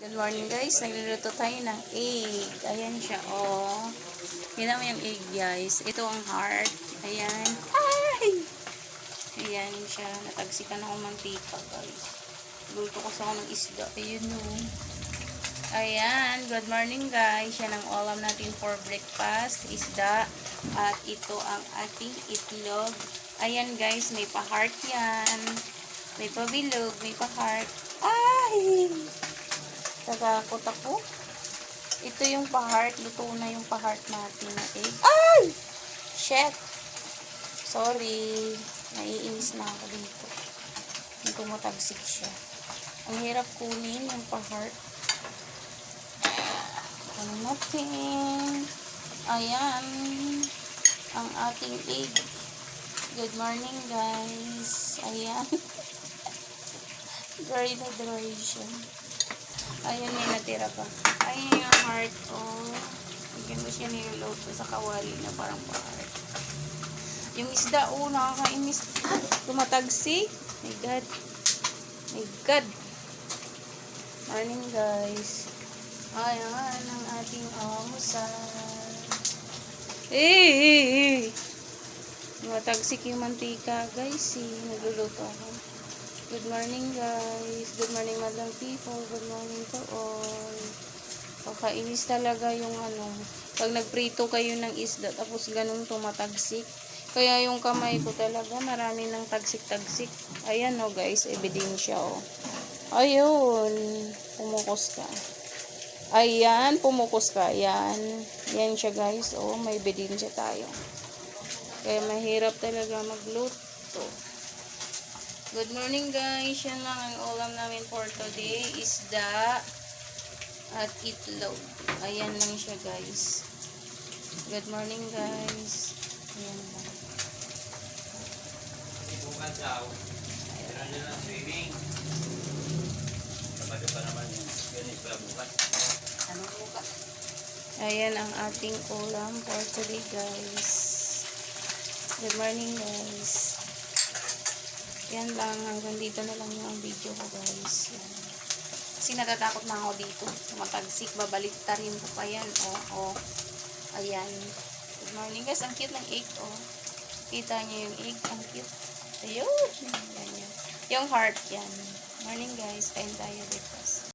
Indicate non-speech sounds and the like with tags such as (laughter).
Good morning guys, nagluluto tayo ng egg. Ayan siya, oh. Yan mo yung egg guys. Ito ang heart. Ayan. Ay! Ayan siya. Natagsikan ako mantika guys. Luto ko sa ako ng isda. Ayun oh. Ayan. Good morning guys. Yan ang ulam natin for breakfast. Isda. At ito ang ating itlog. Ayan guys, may pa-heart yan. May pabilog, may pa-heart. Ay! Nagakot ako. Ito yung pa-heart. Luto na yung pa-heart natin na egg. Ay! Shit! Sorry. Naiinis na ako dito. Yung tumatagsik siya. Ang hirap kunin yung pa-heart. Ano natin? Ayan. Ang ating egg. Good morning, guys. Ayan. (laughs) dry na dry siya. Ayun, may natira pa. Ayun yung heart, oh. Bigyan mo siya niluluto sa kawali na parang pa-heart. Yung isda, oh, nakakainis. Tumatagsi. My God. My God. Morning, guys. Ayan, ang ating almusal. Eh, eh, eh. Matagsik yung mantika, guys. Eh. Nagluluto ako. Good morning, guys. Morning, madam people. Good morning to all. Kakainis talaga yung ano. Pag nagprito kayo ng isda, tapos ganun tumatagsik. Kaya yung kamay ko talaga, marami ng tagsik-tagsik. Ayan, oh, guys. Ebidensya, oh. Ayun. Pumukos ka. Ayan, pumukos ka. Ayan. Yan siya, guys. Oh, may ebidensya tayo. Kaya mahirap talaga magluto. Good morning guys. Yan lang ang ulam namin for today. Isda at itlog. Ayan lang siya guys. Good morning guys. Ayan lang. Bukan daw. Meron nyo ng swimming. Sabado pa naman yun. Ganit pala bukas. Ano buka? Ayan ang ating ulam for today guys. Good morning guys. Yan lang. Hanggang dito na lang yung video ko guys. Yan. Kasi natatakot na ako dito. Matagsik. Babalik ta rin ko pa yan. Oh, oh. Ayan. Good morning guys. Ang cute ng egg. Oh. Kita niyo yung egg. Ang cute. Ayun. Ganyan. Yung heart yan. Morning guys. Kain tayo breakfast.